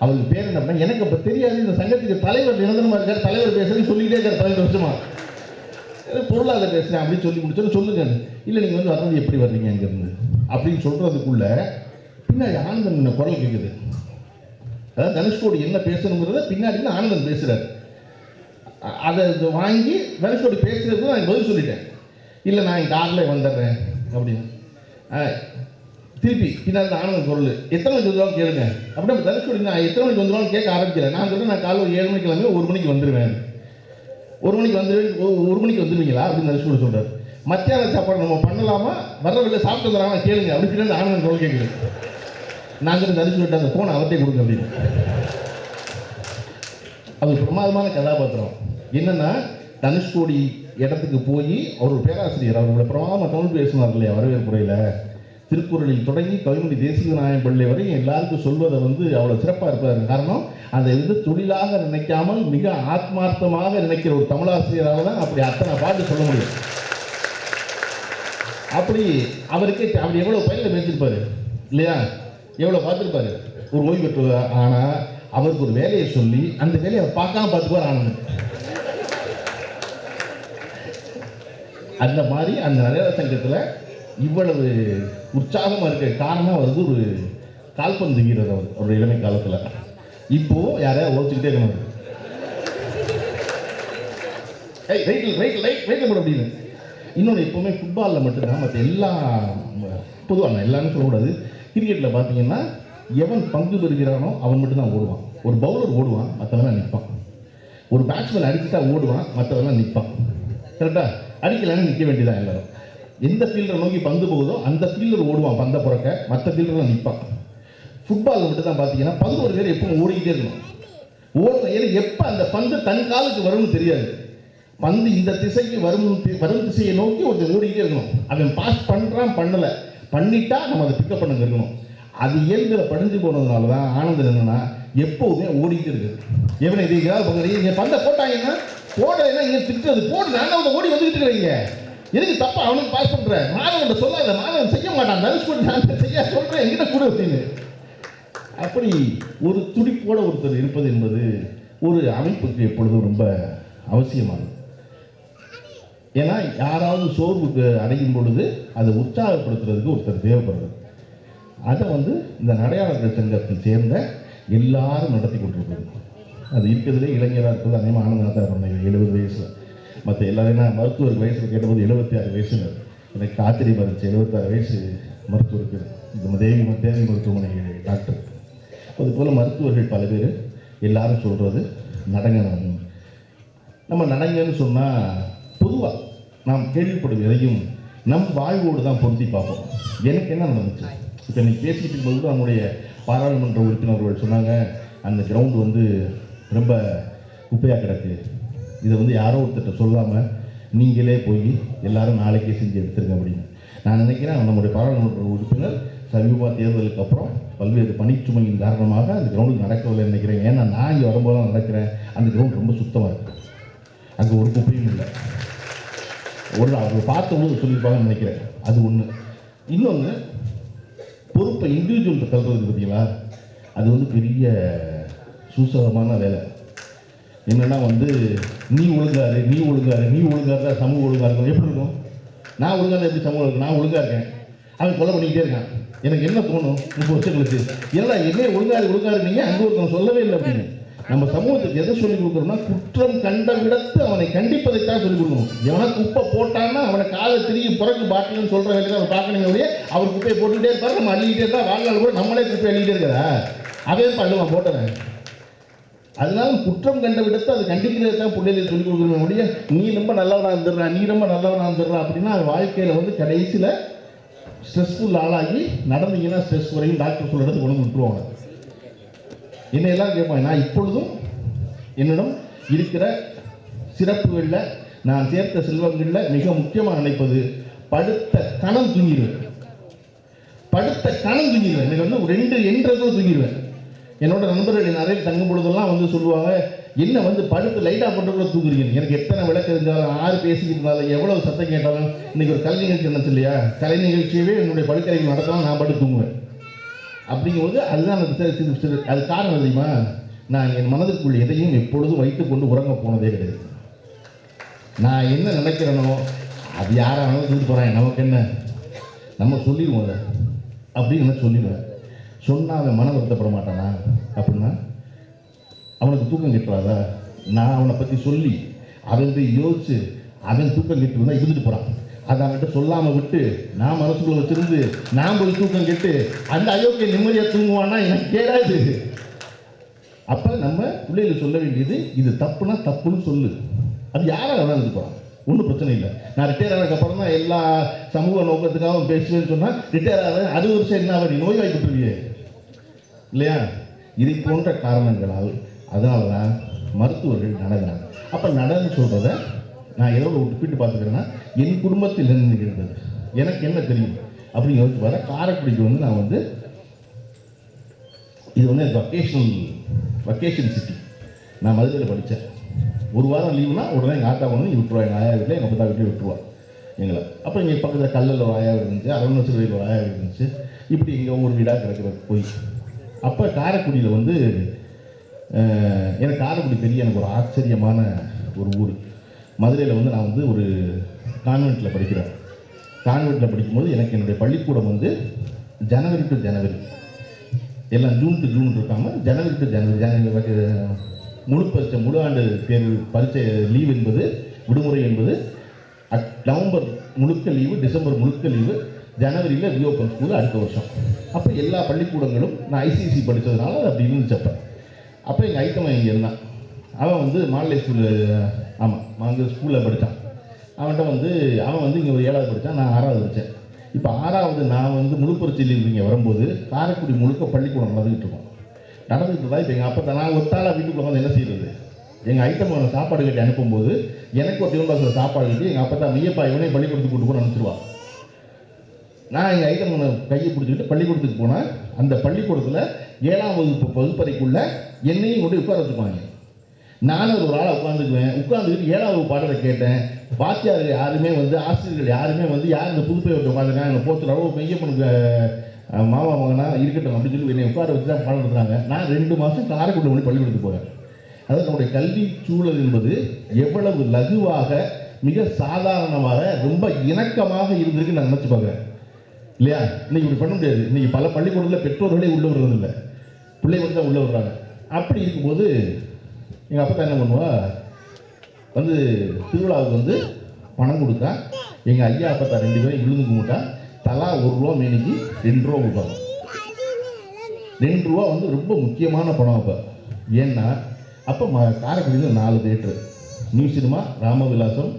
அவருக்கு பேர் என்ன? எனக்கு இப்போ தெரியாது. இந்த சங்கத்துக்கு தலைவர் நிரந்தரமாக இருக்கார். தலைவர் பேசுறேன்னு சொல்லிட்டே இருக்கார். பதினெட்டு வருஷமா. பொருளாதார பேசுகிறேன் அப்படின்னு சொல்லி முடிச்சோன்னு சொல்லுங்க. இல்லை நீங்கள் வந்து வர்றது எப்படி வர்றீங்க அங்கேருந்து அப்படின்னு சொல்கிறதுக்குள்ள பின்னாடி ஆனந்தன் குரல் கேட்குது அதாவது தனுஷ்கோடி என்ன பேசணுங்கிறத பின்னாடி இருந்து ஆனந்தன் பேசுகிறார் அதை வாங்கி தனுஷ்கோடி பேசுறதுக்கு நான் பதில் சொல்லிட்டேன். இல்லை நான் காரில் வந்துடுறேன். அப்படின்னு. ஆ, திருப்பி பின்னாடி ஆனந்த பொருள் எத்தனை சொல்லுவாங்க கேளுங்க. அப்படியே அப்படின்னா தனுஷ்கோடி நான் எத்தனை மணிக்கு வந்துடுவான்னு கேட்க ஆரம்பிக்கிறேன் நான் சொல்கிறேன் நான் காலையில் ஒரு ஏழு மணிக்கு கிளம்பி ஒரு மணிக்கு வந்துடுவேன் ஒரு மணிக்கு வந்துடுவேன் ஒரு மணிக்கு வந்துடுவீங்களா அப்படின்னு தனுஷ்கோடி சொல்கிறார் மத்தியான சாப்பாடு நம்ம பண்ணலாமா? வர்றவில்லை சாப்பிட்டு வந்துடுறாங்க கேளுங்க. அப்படின்னு சொல்லி ஆனந்தன் சொல்ல கேட்குது நான் சொல்லி தனுஷ்கோடி அந்த ஃபோனை அவர்கிட்டே கொடுங்க அப்படின்னு. அது பிரமாதமான கதாபாத்திரம். என்னென்னா தனுஷ்கோடி இடத்துக்கு போய் அவர் பேராசிரியர். அவர்களை பிரமாதமாக தமிழ் பேசினார் இல்லையா வரவேற்புரையில்? திருக்குறளில் தொடங்கி கவிமணி தேசிகநாயகம் பிள்ளை வரை எல்லாருக்கும் சொல்வதை வந்து அவ்வளோ சிறப்பாக இருப்பார் காரணம் அதை வந்து தொழிலாக நினைக்காமல் மிக ஆத்மார்த்தமாக நினைக்கிற ஒரு தமிழாசிரியரால் தான் அப்படி அத்தனை பாட்டு சொல்ல முடியும். அப்படி அவருக்கே அவர் எவ்வளோ பயிரில் மேய்ச்சிருப்பாரு இல்லையா? எவ்வளோ பார்த்துருப்பாரு? ஒரு ஓய்வு பெற்று ஆனால் அவருக்கு ஒரு வேலையை சொல்லி அந்த வேலையை அவர் பார்க்காம பார்த்துக்குவார் ஆனந்த் அந்த மாதிரி அந்த நிறைய சங்கத்தில் இவ்வளவு உற்சாகமாக இருக்க காரணம் வந்து ஒரு கால்பந்து வீரர் அவர் அவருடைய இளமை காலத்தில். இப்போ யாரையா ஓச்சிக்கிட்டே இருக்கணும்? ஏய் ரைட்டில் ரைட் ரைட் ரைட்டில் போட அப்படின்னு. இன்னொன்று எப்போவுமே ஃபுட்பாலில் மட்டும்தான் மற்ற எல்லா பொதுவாக நான் எல்லாமே சொல்லக்கூடாது கிரிக்கெட்டில் பார்த்தீங்கன்னா எவன் பங்கு பெறுகிறானோ அவன் மட்டும்தான் ஓடுவான். ஒரு பவுலர் ஓடுவான் மற்றவெல்லாம் நிற்பான் ஒரு பேட்ஸ்மேன் அடிச்சுட்டா ஓடுவான் மற்றவெல்லாம் நிற்பான் கரெக்டாக அடிக்கலைன்னு நிற்க வேண்டியதான் எல்லாரும். எந்த ஃபீல்டரை நோக்கி பந்து போகுதோ அந்த ஃபீல்டர் ஓடுவான் பந்தை புறக்க. மற்ற ஃபீல்டரில் நிற்பான் ஃபுட்பாலில் மட்டும் தான் பார்த்தீங்கன்னா பந்து ஒரு பேர் எப்பவும் ஓடிக்கிட்டே இருக்கணும். ஓடுற ஏன்னா எப்போ அந்த பந்து தன் காலுக்கு வரும்னு தெரியாது. பந்து இந்த திசைக்கு வரும் வரும் திசையை நோக்கி ஒருத்தர் ஓடிக்கிட்டே இருக்கணும். அவன் பாஸ் பண்ணுறான் பண்ணலை. பண்ணிட்டா நம்ம அதை பிக்கப் பண்ண இருக்கணும். அது இயல்பில் படிஞ்சு போனதுனால தான் ஆனந்தம் என்னன்னா எப்போதுமே ஓடிக்கிட்டு இருக்குது எவனை இது ஏதாவது பக்கம் பந்தை போட்டாங்கன்னா போடலைன்னா இங்கே திட்டுறது. அது நான் அதை ஓடி வந்துக்கிட்டு இருக்கிறீங்க எதுக்கு தப்பா அவனுக்கு பாஸ் பண்ற? மாணவன் சொல்லாத மாணவன் செய்ய மாட்டான். தனுஷ் கூட செய்ய சொல்கிறேன் என்கிட்ட கூட அப்படின்னு. அப்படி ஒரு துடிப்போட ஒருத்தர் இருப்பது என்பது ஒரு அமைப்புக்கு எப்பொழுதும் ரொம்ப அவசியமானது. ஏன்னா யாராவது சோர்வுக்கு அடையும் பொழுது அதை உற்சாகப்படுத்துறதுக்கு ஒருத்தர் தேவைப்படுறது. அதை வந்து இந்த நடையாளர்கள் சங்கத்தில் சேர்ந்த எல்லாரும் நடத்தி கொண்டிருக்கிறது. அது இருக்கிறதுலே இளைஞராக இருக்கிறது. அநேகமாக ஆனந்தா தான் பண்ணாங்க எழுபது வயசில். மற்ற எல்லாரும் நான் மருத்துவர் வயசில் கேட்டபோது எழுபத்தி ஆறு வயசுன்னு எனக்கு ஆச்சரியமாக இருந்துச்சு எழுபத்தாறு வயசு மருத்துவருக்கு இந்த தேவி தேவி மருத்துவமனை டாக்டர். அதுபோல் மருத்துவர்கள் பல பேர் எல்லாரும் சொல்கிறது நடங்கணும். நம்ம நடங்கன்னு சொன்னால் பொதுவாக நாம் கேள்விப்படும் எதையும் நம் வாழ்வோடு தான் பொருத்தி பார்ப்போம். எனக்கு என்ன நடந்துச்சு? இப்போ இன்னைக்கு பேசிட்டு இருக்கும்போது நம்முடைய பாராளுமன்ற உறுப்பினர்கள் சொன்னாங்க அந்த கிரவுண்டு வந்து ரொம்ப குப்பையாக கிடக்கு. இதை வந்து யாரோ ஒருத்தர்கிட்ட சொல்லாமல் நீங்களே போய் எல்லாரும் நாளைக்கே செஞ்சு எடுத்துருங்க அப்படின்னு. நான் நினைக்கிறேன் நம்முடைய பாராளுமன்ற உறுப்பினர் சமீப தேர்தலுக்கு அப்புறம் பல்வேறு பணிச்சுமையின் காரணமாக அந்த கிரவுண்டுக்கு நடக்கவில்லை நினைக்கிறேன். ஏன்னா நான் இங்கே வரும்போது நடக்கிறேன். அந்த கிரவுண்ட் ரொம்ப சுத்தமாக இருக்குது அங்கே ஒரு குப்பையும் இல்லை. ஒரு அவங்க பார்த்தவங்களும் சொல்லியிருப்பாங்கன்னு நினைக்கிறேன். அது ஒன்று இன்னொன்று பொறுப்பை இண்டிவிஜுவல் தள்ளுறது பார்த்தீங்களா? அது வந்து பெரிய சூசகமான வேலை. என்னென்னா வந்து நீ ஒழுங்காரு நீ ஒழுங்காரு நீ ஒழுங்கா இருந்தா சமூகம் ஒழுங்காக இருக்கும். எப்படி இருக்கும்? நான் ஒழுங்காக எப்படி சமூகம் இருக்கும்? நான் ஒழுங்கா இருக்கேன். அவன் கொலை பண்ணிக்கிட்டே இருக்கான். எனக்கு என்ன தோணும்? முப்பது வருஷம் கழிச்சு எல்லாம் என்ன ஒழுங்காரு ஒழுங்காரு நீங்க அங்கே ஒருத்தன் சொல்லவே இல்லை அப்படின்னு. நம்ம சமூகத்துக்கு எதை சொல்லிக் கொடுக்குறோம்னா குற்றம் கண்ட விடத்து அவனை கண்டிப்பதைத்தான் சொல்லிக் கொடுக்கணும். எவனா குப்பை போட்டான்னா அவனை காலை திரும்பி புறக்கு பாட்டில்னு சொல்ற வேலையை அவன் பார்க்கணுங்க அப்படியே அவர் குப்பையை போட்டுக்கிட்டே இருப்பார். நம்ம அள்ளிக்கிட்டே இருந்தால் வாழ்நாள் கூட நம்மளே குப்பை அள்ளிக்கிட்டே இருக்கிறா அவன் பண்ணுவான் போட்டவன் அதனால குற்றம் கண்ட விடத்தை அது கண்டிக்கிறது தான் பிள்ளைகளுக்கு சொல்லிக் கொடுக்குறோம் முடிய நீ ரொம்ப நல்லவனாக இருந்துடுறா நீ ரொம்ப நல்லவனாக இருந்துடுறா அப்படின்னா அது வாழ்க்கையில் வந்து கடைசியில் ஸ்ட்ரெஸ்ஃபுல் ஆளாகி நடந்தீங்கன்னா ஸ்ட்ரெஸ் வரையும் டாக்டர் சொல்கிறது கொண்டு விட்டுருவாங்க. என்னை எல்லாம் கேட்பாங்க நான் இப்பொழுதும் என்னிடம் இருக்கிற சிறப்புகளில் நான் சேர்த்த செல்வங்களில் மிக முக்கியமாக நினைப்பது படுத்த கணம் தூங்கிடுவேன். படுத்த கணம் தூங்கிடுவேன். எனக்கு வந்து ஒரு ரெண்டு எண்றதும் தூங்கிடுவேன். என்னோட நண்பர்கள் நிறைய தங்கும் பொழுதெல்லாம் வந்து சொல்லுவாங்க என்ன வந்து படுத்து லைட்டாக போட்டு கூட தூங்குறீங்க? எனக்கு எத்தனை விளக்கு இருந்தாலும் ஆறு பேசிக்கிட்டு இருந்தாலும் எவ்வளவு சத்தம் கேட்டாலும் இன்னைக்கு ஒரு கலை நிகழ்ச்சி நடந்துச்சு இல்லையா? கலை நிகழ்ச்சியவே என்னுடைய படுக்கறையில் நடத்தலாம் நான் படுத்து தூங்குவேன். அப்படிங்கும்போது அதுதான் எனக்கு அது காரணம் தெரியுமா? நான் என் மனதிற்குள் எதையும் எப்பொழுதும் வைத்துக்கொண்டு உறங்க போனதே கிடையாது. நான் என்ன நினைக்கிறேனோ அது யாரை வேணாலும் சொல்லிட்டு போகிறேன் நமக்கு என்ன? நம்ம சொல்லிடுவோம் அதை அப்படின்னு நான் சொல்லிடுவேன். சொன்னால் அவன் மன வருத்தப்பட மாட்டானா அப்படின்னா அவனுக்கு தூக்கம் கெட்டுறாதா? நான் அவனை பற்றி சொல்லி அவன் போய் யோசிச்சு அவன் தூக்கம் கெட்டு தான் இருந்துட்டு போகிறான் அதை அவன்கிட்ட சொல்லாமல் விட்டு நான் மனசுக்குள்ள வச்சிருந்து நான் போய் தூக்கம் கெட்டு அந்த அயோக்கிய நிம்மதியாக தூங்குவான்னா எனக்கு கேடாது அப்போ நம்ம பிள்ளைகளுக்கு சொல்ல வேண்டியது இது தப்புனா தப்புன்னு சொல்லு. அது யாராக வேணாலும் இருந்து போகிறான் ஒன்றும் பிரச்சனை இல்லை. நான் ரிட்டையர் ஆனதுக்கப்புறம் தான் எல்லா சமூக நோக்கத்துக்காகவும் பேசுவேன்னு சொன்னால் ரிட்டையர் ஆக அது வருஷம் என்ன ஆகும் நீ நோய் வாய்ப்புட்டுருவியே இல்லையா? இதை போன்ற காரணங்களால் அதனால தான் மருத்துவர்கள் நடந்தாங்க. அப்போ நடன்னு சொல்கிறத நான் எதோ ஒப்பிட்டு பார்த்துக்கிறேன்னா என் குடும்பத்தில் என்ன நிகழ்ந்தது எனக்கு என்ன தெரியும்? அப்படின்னு யோசிச்சு பார்த்தா காரைக்குடிக்கு வந்து நான் வந்து இது வந்து வக்கேஷனல் வக்கேஷன் சிட்டி நான் மதுரையில் படித்தேன் ஒரு வாரம் லீவுனா உடனே எங்கள் ஆட்டா கொண்டு விட்டுருவா எங்கள் ஆயா வீட்டில் எங்கள் அப்பா வீட்டில் விட்டுருவா. எங்களை. அப்போ இங்கே பக்கத்தில் கல்லில் ஒரு ஆயா இருந்துச்சு அரவணேஸ்வரியில் ஒரு ஆயா இருந்துச்சு. இப்படி இங்கே ஒவ்வொரு வீடாக கிடக்கிறது போய். அப்போ காரைக்குடியில் வந்து எனக்கு காரைக்குடி பெரிய எனக்கு ஒரு ஆச்சரியமான ஒரு ஊர். மதுரையில் வந்து நான் வந்து ஒரு கான்வெண்ட்டில் படிக்கிறேன். கான்வெண்ட்டில் படிக்கும்போது எனக்கு என்னுடைய பள்ளிக்கூடம் வந்து ஜனவரி டு ஜனவரி. எல்லாம் ஜூன் டு ஜூன் இருக்காமல் ஜனவரி டு ஜனவரி ஜனவரி முழு பரீட்சை முழு ஆண்டு தேர்வு பரீட்சை லீவ் என்பது விடுமுறை என்பது அக் நவம்பர் முழுக்க லீவு டிசம்பர் முழுக்க லீவு ஜனவரியில் ரீஓப்பன் ஸ்கூல் அடுத்த வருஷம். அப்போ எல்லா பள்ளிக்கூடங்களும் நான் ஐசிசி படித்ததுனால அது அப்படி இருந்துச்சு அப்போ. அப்போ எங்கள் ஐத்தமன் இங்கே இருந்தான். அவன் வந்து மாநில ஸ்கூலு ஆமாம் அங்கே ஸ்கூலில் படித்தான் அவன்கிட்ட வந்து அவன் வந்து இங்கே ஒரு ஏழாவது படித்தான் நான் ஆறாவது படித்தேன் இப்போ ஆறாவது நான் வந்து முழுப்பரிச்சையில் இங்கே வரும்போது காரைக்குடி முழுக்க பள்ளிக்கூடம் நடந்துகிட்டு இருக்கோம். நடந்துட்டு தான் இப்போ எங்கள் அப்பா நான் ஒத்தால வீட்டுக்குள்ள வந்து என்ன செய்யறது? எங்கள் ஐட்டம் அவனை சாப்பாடு கட்டி அனுப்பும்போது எனக்கு ஒரு திரும்ப சாப்பாடு கட்டி எங்கள் அப்பா தான் மையப்பா இவனே பள்ளிக்கூடத்துக்கு கூட்டு போய் அனுப்பிச்சிருவான் நான் எங்கள் ஐட்டம் கையை பிடிச்சிக்கிட்டு பள்ளிக்கூடத்துக்கு போனேன். அந்த பள்ளிக்கூடத்தில் ஏழாம் வகுப்பு வகுப்பறைக்குள்ளே என்னையும் கொண்டு உட்கார வச்சுப்பாங்க நானும் ஒரு ஆளை உட்காந்துக்குவேன் உட்காந்துக்கிட்டு ஏழாம் வகுப்பு பாடலை கேட்டேன். வாத்தியார் யாருமே வந்து ஆசிரியர்கள் யாருமே வந்து யார் இந்த புதுப்பை விட்டு உட்காந்துருக்காங்க என்னை போச்சு அளவு மெய்யப்பனுக்கு மாமா மகனா இருக்கட்டும் அப்படின்னு சொல்லி என்னை உட்கார வச்சு தான் பாடம் எடுத்தாங்க நான் ரெண்டு மாதம் காரைக்குடி வந்து பள்ளிக்கூடத்துக்கு போகிறேன் அதாவது நம்முடைய கல்வி சூழல் என்பது எவ்வளவு லகுவாக மிக சாதாரணமாக ரொம்ப இணக்கமாக இருந்திருக்கு நான் நினச்சி பார்க்குறேன். இல்லையா? இன்னைக்கு இப்படி பண்ண முடியாது. இன்னைக்கு பல பள்ளிக்கூடத்தில் பெற்றோர்களே உள்ள வர்றது பிள்ளைகள் தான் உள்ள வர்றாங்க. அப்படி இருக்கும்போது எங்கள் அப்பா என்ன பண்ணுவா வந்து திருவிழாவுக்கு வந்து பணம் கொடுத்தா எங்கள் ஐயா அப்பத்தா ரெண்டு பேரும் விழுந்து கும்பிட்டா தலா ஒரு ரூபா மேனிக்கு ரெண்டு ரூபா கொடுப்பாங்க. ரெண்டு ரூபா வந்து ரொம்ப முக்கியமான பணம் அப்போ. ஏன்னா அப்போ ம காரைக்குடியில் நாலு theatre new cinema Ramavilasam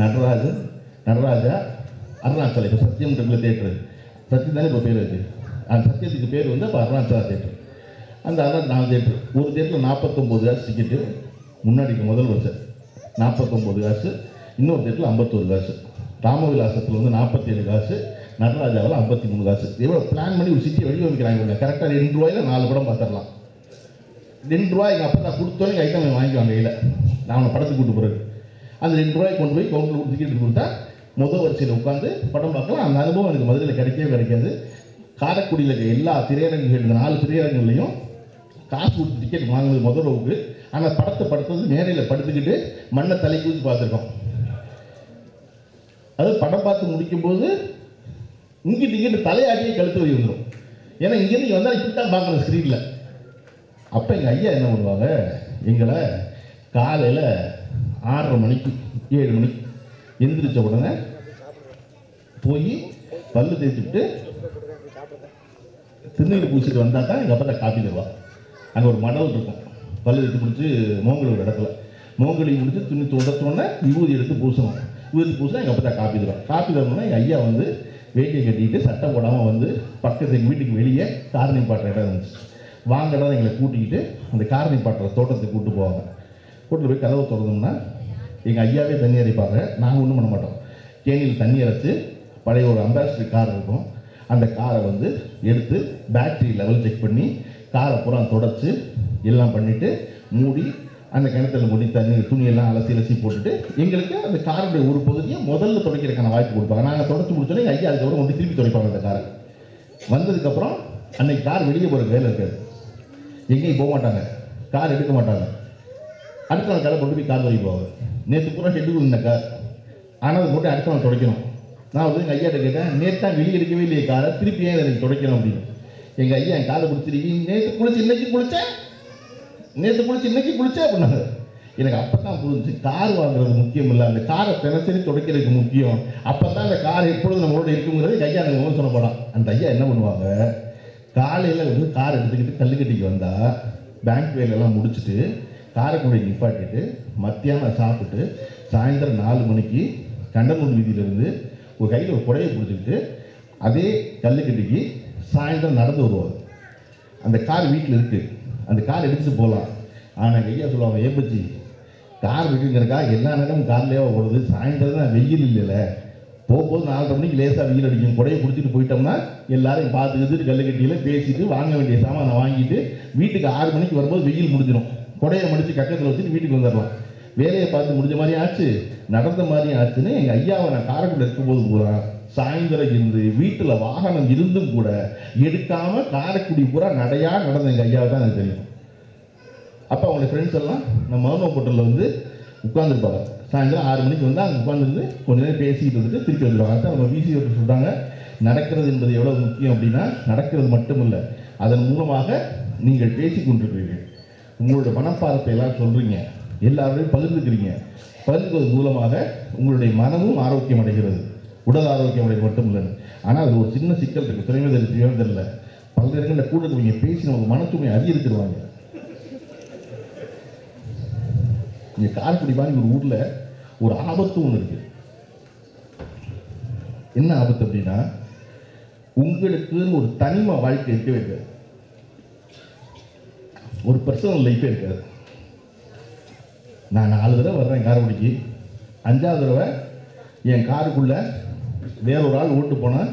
Natarajan Nataraja Arunachalam இப்போ சத்தியம் டெம்பிள் தேட்ரு சத்தியம் தானே இப்போ பேர் இருக்குது அந்த சத்தியத்துக்கு பேர் வந்து அப்போ அருணாச்சலா தேட்ரு அந்த அதான் நாலு தேட்ரு ஒரு தேட்டரில் நாற்பத்தொம்போது காசு டிக்கெட்டு முன்னாடிக்கு முதல் வருஷம் நாற்பத்தொம்போது காசு இன்னொரு தேட்டில் ஐம்பத்தோரு காசு. ராமவிலாசத்தில் வந்து நாற்பத்தேழு காசு நடராஜாவில் ஐம்பத்தி மூணு காசு. எவ்வளோ பிளான் பண்ணி ஒரு சிட்டியை வடிவமைக்கிறாங்க இவங்க. கரெக்டாக ரெண்டு ரூபாயில நாலு படம் பார்த்துடலாம். ரெண்டு ரூபாய் எங்கள் அப்பா தான் கொடுத்தோம் எங்கள் ஐட்டம் வாங்கிக்குவாங்க கையில். நான் அவனை படத்துக்கு கூட்டு போகிறேன் அந்த ரெண்டு ரூபாய் கொண்டு போய் கவுண்டர் கொடுத்து டிக்கெட் கொடுத்தா முதல் வரிசையில் உட்காந்து படம் பார்க்கலாம். அந்த அனுபவம் எனக்கு மதுரையில் கிடைக்கவே கிடைக்காது. காரைக்குடியில் இருக்க எல்லா திரையரங்குகள் நாலு திரையரங்குகளையும் காசு கொடுத்து டிக்கெட் வாங்கினது முதல் ரவுக்கு. ஆனால் படத்தை படுத்தது நேரையில் படுத்துக்கிட்டு மண்ணை தலை கூத்து பார்த்துருக்கோம். அது படம் பார்த்து முடிக்கும்போது இங்கிட்டு இங்கிட்டு தலையாட்டியே கழுத்து வழி வந்துடும் ஏன்னா இங்கேருந்து வந்தால் இப்படி தான் பார்க்கணும் ஸ்க்ரீனில் அப்போ எங்கள் ஐயா என்ன பண்ணுவாங்க? எங்களை காலையில் ஆறரை மணிக்கு ஏழு மணிக்கு எந்திரிச்ச உடனே போய் பல்லு தேய்ச்சிட்டு திருநீர் பூசிட்டு வந்தால் தான் எங்கள் அப்பா தான் காப்பி தருவா அங்கே ஒரு மடல் இருக்கும். பல்லு எடுத்து முடிச்சு மோங்கல் இடத்துல. மோங்கலி முடிச்சு துணி தொடத்தோடனே விபூதி எடுத்து பூசணும். விபூதி பூசினா எங்கள் அப்பா தான் காப்பி தரும் காப்பி தரணும்னா எங்கள் ஐயா வந்து வேட்டியை கட்டிட்டு சட்டை போடாமல் வந்து பக்கத்து எங்கள் வீட்டுக்கு வெளியே காரணி பாட்டுற இடம் இருந்துச்சு. வாங்கடா எங்களை கூட்டிக்கிட்டு அந்த காரணி பாட்டுற தோட்டத்துக்கு கூட்டு போவாங்க. கூட்டிட்டு போய் கதவை திறந்தோம்னா எங்கள் ஐயாவே தண்ணி அரைப்பாங்க நாங்கள் ஒன்றும் பண்ண மாட்டோம். கேணியில் தண்ணி அரைச்சி பழைய ஒரு அம்பாசிடர் கார் இருக்கும். அந்த காரை வந்து எடுத்து பேட்டரி லெவல் செக் பண்ணி காரை பூரா தொடச்சி எல்லாம் பண்ணிவிட்டு மூடி அந்த கிணத்துல மூடி தண்ணி துணியெல்லாம் அலசி அலசி போட்டுட்டு எங்களுக்கு அந்த காருடைய ஒரு பகுதியை முதல்ல துடைக்கிறதுக்கான வாய்ப்பு கொடுப்பாங்க. நாங்கள் தொடச்சி முடிச்சோடனே எங்கள் ஐயா அதுக்கப்புறம் கொண்டு திருப்பி துடைப்பாங்க அந்த காரை. வந்ததுக்கப்புறம் அன்னைக்கு கார் வெளியே போகிற வேலை இருக்காது. எங்கேயும் போக மாட்டாங்க. கார் எடுக்க மாட்டாங்க. அடுத்த நாள் கடை கொண்டு போய் கார் வரைக்கும் போவாங்க. நேற்று பூரா ஷெட்டுக்கு இருந்த கார். ஆனால் அது போட்டு அடுத்த நாள் துடைக்கணும். நான் வந்து எங்கள் ஐயாட்ட கேட்டேன் நேற்று தான் வெளியே எடுக்கவே இல்லையே காரை திருப்பி ஏன் எனக்கு துடைக்கணும்? அப்படின்னு. எங்கள் ஐயா என் காலை கொடுத்துருக்கீங்க நேற்று குளிச்சு இன்னைக்கு குளிச்சேன். நேற்று குளிச்சு இன்னைக்கு குளிச்சே அப்படின்னாங்க. எனக்கு அப்போ தான் புரிஞ்சு கார் வாங்குறது முக்கியம் இல்லை அந்த காரை தினசரி துடைக்கிறதுக்கு முக்கியம். அப்போ தான் அந்த கார் எப்பொழுது நம்மளோட இருக்குங்கிறது ஐயா எனக்கு விமர்சனம் படம் அந்த ஐயா என்ன பண்ணுவாங்க? காலையில் வந்து கார் எடுத்துக்கிட்டு கல்லுக்கட்டிக்கு வந்தால் பேங்க் வேலையெல்லாம் முடிச்சுட்டு காரை கொண்டு நிப்பாட்டிட்டு மத்தியானம் சாப்பிட்டு சாயந்தரம் நாலு மணிக்கு கண்டனூர் வீதியிலேருந்து ஒரு கையில் ஒரு குடையை பிடிச்சிக்கிட்டு அதே கல்லுக்கட்டிக்கு சாயந்தரம் நடந்து வருவாங்க அந்த கார் வீட்டில் இருக்குது அந்த கார் எடுத்து போகலாம் ஆனால் எங்கள் ஐயா சொல்லுவாங்க ஏப்பச்சி கார் இருக்குங்கிறக்கா எல்லா நேரமும் கார்லேயே ஓடுது. சாயந்தரம் தான் வெயில் இல்லைல்ல போகும்போது நாலரை மணிக்கு லேசாக வெயில் அடிக்கும். குடையை பிடிச்சிட்டு போயிட்டோம்னா எல்லாரையும் பார்த்துக்கிட்டு கல்லுக்கட்டியில் பேசிட்டு வாங்க வேண்டிய சாமானை வாங்கிட்டு வீட்டுக்கு ஆறு மணிக்கு வரும்போது வெயில் முடிஞ்சிடும். குடையை மடித்து கக்கத்தில் வச்சுட்டு வீட்டுக்கு வந்துடலாம். வேலையை பார்த்து முடிஞ்ச மாதிரியும் ஆச்சு. நடந்த மாதிரியும் ஆச்சுன்னு எங்கள் ஐயாவை நான் காரைக்குடி இருக்கும்போது பூரா சாயந்தரம் இருந்து வீட்டில் வாகனம் இருந்தும் கூட எடுக்காம காரைக்குடி பூரா நடையா நடந்த எங்கள் ஐயாவை தான் எனக்கு தெரியும். அப்போ அவங்களுடைய ஃப்ரெண்ட்ஸ் எல்லாம் நம்ம மௌன ஹோட்டலில் வந்து உட்காந்துருப்பாங்க சாயந்தரம் ஆறு மணிக்கு வந்து அங்கே உட்காந்துருந்து கொஞ்ச நேரம் பேசிக்கிட்டு வந்துட்டு திருப்பி வந்துடுவாங்க அதான் நம்ம பிசி ஹோட்டல் சொல்கிறாங்க நடக்கிறது என்பது எவ்வளோ முக்கியம் அப்படின்னா நடக்கிறது மட்டும் இல்லை அதன் மூலமாக நீங்கள் பேசி கொண்டிருக்கிறீர்கள். உங்களோட மனப்பாரத்தை எல்லாம் சொல்கிறீங்க எல்லாரோடையும் பகிர்ந்துக்கிறீங்க. பகிர்ந்துக்கிறது மூலமாக உங்களுடைய மனமும் ஆரோக்கியம் அடைகிறது. உடல் ஆரோக்கியம் அடைகிறது மட்டும் இல்லை. ஆனால் அது ஒரு சின்ன சிக்கல் இருக்குது துணைமை தெரியும் தெரியல. பல நேரங்களில் கூட இருக்கவங்க பேசி நமக்கு மனத்துமையை அதிகரிச்சிருவாங்க. இங்கே காரைக்குடி மாதிரி ஒரு ஊரில் ஒரு ஆபத்து ஒன்று இருக்குது என்ன ஆபத்து அப்படின்னா உங்களுக்கு ஒரு தனிமை வாழ்க்கை இருக்கவே இருக்காது. ஒரு பர்சனல் லைஃபே இருக்காது. நான் நாலு தடவை வர்றேன் காரைக்குடிக்கு. அஞ்சாவது தடவை என் காருக்குள்ளே வேறொரு ஆள் ஓட்டு போனால்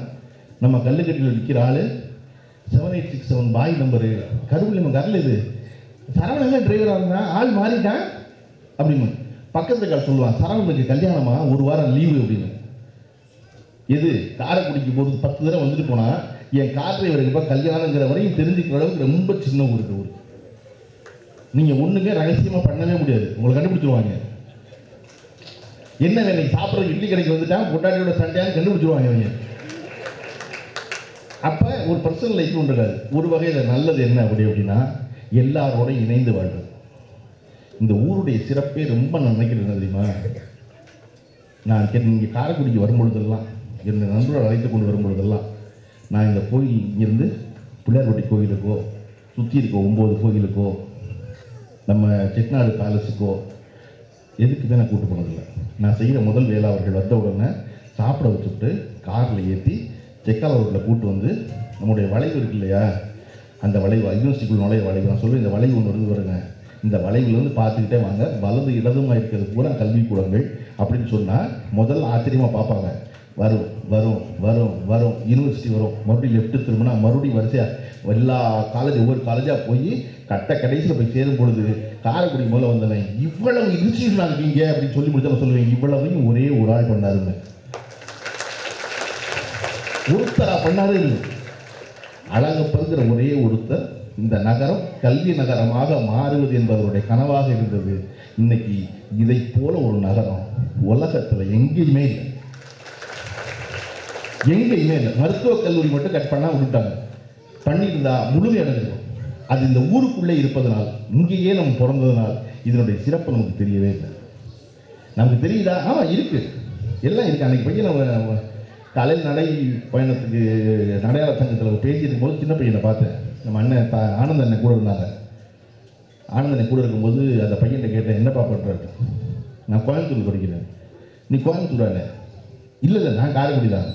நம்ம கல்லுக்கட்டியில் நிற்கிற ஆள் செவன் எயிட் சிக்ஸ் செவன் பாய் நம்பரு கருவில் நம்ம கரல இது. சரவணன் டிரைவராக இருந்தான் ஆள் மாறிட்டான் அப்படின்னு. பக்கத்து கால் சொல்லுவான் சரவணனுக்கு கல்யாணமா? ஒரு வாரம் லீவு அப்படின்னு. எது? காரைக்குடிக்கு போகிறது பத்து தடவை வந்துட்டு போனால் என் கார் டிரைவருக்கு இப்போ கல்யாணங்கிற வரையும் தெரிஞ்சுக்கிற அளவுக்கு ரொம்ப சின்ன ஊருக்கு ஊர். நீங்கள் ஒன்றுமே ரகசியமாக பண்ணவே முடியாது. உங்களை கண்டுபிடிச்சிருவாங்க. என்ன வேலை சாப்பிட்றது இட்லி கடைக்கு வந்துட்டான் பொட்டாட்டியோட சண்டையான்னு கண்டுபிடிச்சிருவாங்க அவங்க அப்போ ஒரு பர்சனல் லைஃப் ஒன்று ஒரு வகையில் நல்லது என்ன அப்படி அப்படின்னா எல்லாரோட இணைந்து வாழ்றது. இந்த ஊருடைய சிறப்பே ரொம்ப நான் நினைக்கிறேன் என்ன தெரியுமா? நான் கே இங்கே காரைக்குடிக்கு வரும்பொழுதெல்லாம் என்னுடைய நண்பர்கள் அழைத்து கொண்டு வரும்பொழுதெல்லாம் நான் இந்த கோயில் இங்கேருந்து பிள்ளையார்பட்டி கோயிலுக்கோ சுற்றி இருக்க ஒம்பது கோயிலுக்கோ நம்ம செட்நாடு பேலஸுக்கோ எதுக்குமே நான் கூட்டு போனதில்லை. நான் செய்கிற முதல் வேலை அவர்கள் வந்த உடனே சாப்பிட வச்சுட்டு காரில் ஏற்றி செக்கால ரோட்டில் கூட்டு வந்து நம்முடைய வளைவு இருக்கு இல்லையா? அந்த வளைவு யூனிவர்சிட்டிக்குள் நுழைய வளைவு. நான் சொல்லுவேன் இந்த வளைவு ஒன்று இருந்து வருங்க. இந்த வளைவுலேருந்து பார்த்துக்கிட்டே வாங்க. வலது இடதுமா இருக்கிறது பூரா கல்விக்கூடங்கள். அப்படின்னு சொன்னால் முதல்ல ஆச்சரியமாக பார்ப்பாங்க. வரும் வரும் வரும் வரும். யூனிவர்சிட்டி வரும். மறுபடியும் லெஃப்ட் திரும்பினா மறுபடியும் வரிசையாக எல்லா காலேஜ் ஒவ்வொரு காலேஜாக போய் கட்ட கடைசியில் போய் சேரும் பொழுது காரைக்குடி முதல்ல வந்தவன் இவ்வளவு இன்ஸ்டியூஷனாக இருக்கீங்க? அப்படின்னு சொல்லி முடிச்சாலும் சொல்லுவேன் இவ்வளவையும் ஒரே ஒரு ஆள் பண்ணாருங்க. ஒருத்தரா பண்ணாரு அழகப்படுகிற ஒரே ஒருத்தர் இந்த நகரம் கல்வி நகரமாக மாறுவது என்பதனுடைய கனவாக இருந்தது. இன்னைக்கு இதை போல ஒரு நகரம் உலகத்தில் எங்கேயுமே இல்லை. எங்கேயுமே இல்லை. மருத்துவக் கல்லூரி மட்டும் கட் பண்ணா விட்டாங்க பண்ணியிருந்தா முழுமை அடைஞ்சிடும் அது இந்த ஊருக்குள்ளே இருப்பதனால் இங்கேயே நம்ம பிறந்ததுனால் இதனுடைய சிறப்பு நமக்கு தெரியவே இல்லை. நமக்கு தெரியுதா? ஆமாம் இருக்கு. எல்லாம் இருக்கு. அன்னைக்கு பையன் நம்ம காலையில் நடை பயணத்துக்கு நடையாள சங்கத்தில் பேசியிருக்கும் போது சின்ன பையனை பார்த்தேன். நம்ம அண்ணன் தா ஆனந்த அண்ணன் கூட இருந்தாங்க. ஆனந்த அண்ணன் கூட இருக்கும்போது அந்த பையன்கிட்ட கேட்டேன் என்னப்பா பண்ணுறாரு நான் கோயம்புத்தூர் படிக்கிறேன். நீ கோயம்புத்தூரானே இல்லை இல்லை நான் காரைக்குடி தான்